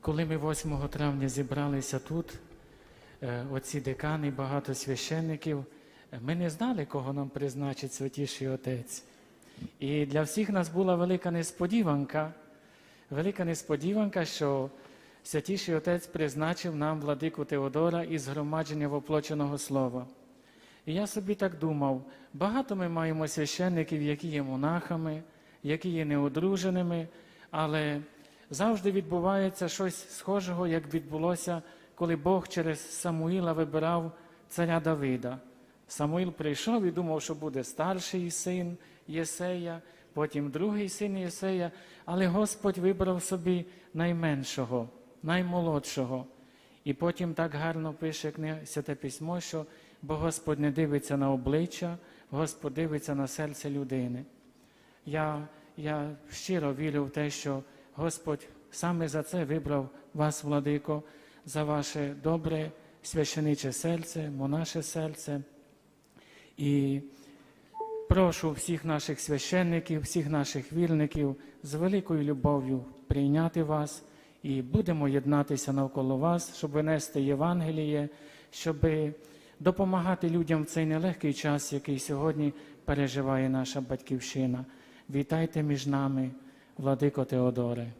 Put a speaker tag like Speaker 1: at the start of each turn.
Speaker 1: Коли ми 8 травня зібралися тут, е, оці декани, багато священників, е, ми не знали, кого нам призначить Святіший Отець. І для всіх нас була велика несподіванка, велика несподіванка, що Святіший Отець призначив нам владику Теодора із громадження воплоченого слова. І я собі так думав, багато ми маємо священників, які є монахами, які є неодруженими, але завжди відбувається щось схожого, як відбулося, коли Бог через Самуїла вибирав царя Давида. Самуїл прийшов і думав, що буде старший син Єсея, потім другий син Єсея, але Господь вибрав собі найменшого, наймолодшого. І потім так гарно пише Святе Письмо, що бо Господь не дивиться на обличчя, Господь дивиться на серце людини. Я, я щиро вірю в те, що Господь саме за це вибрав вас, владико, за ваше добре священиче серце, монаше серце. І прошу всіх наших священників, всіх наших вірників з великою любов'ю прийняти вас і будемо єднатися навколо вас, щоб винести Євангеліє, щоб допомагати людям в цей нелегкий час, який сьогодні переживає наша батьківщина. Вітайте між нами, владико Теодоре.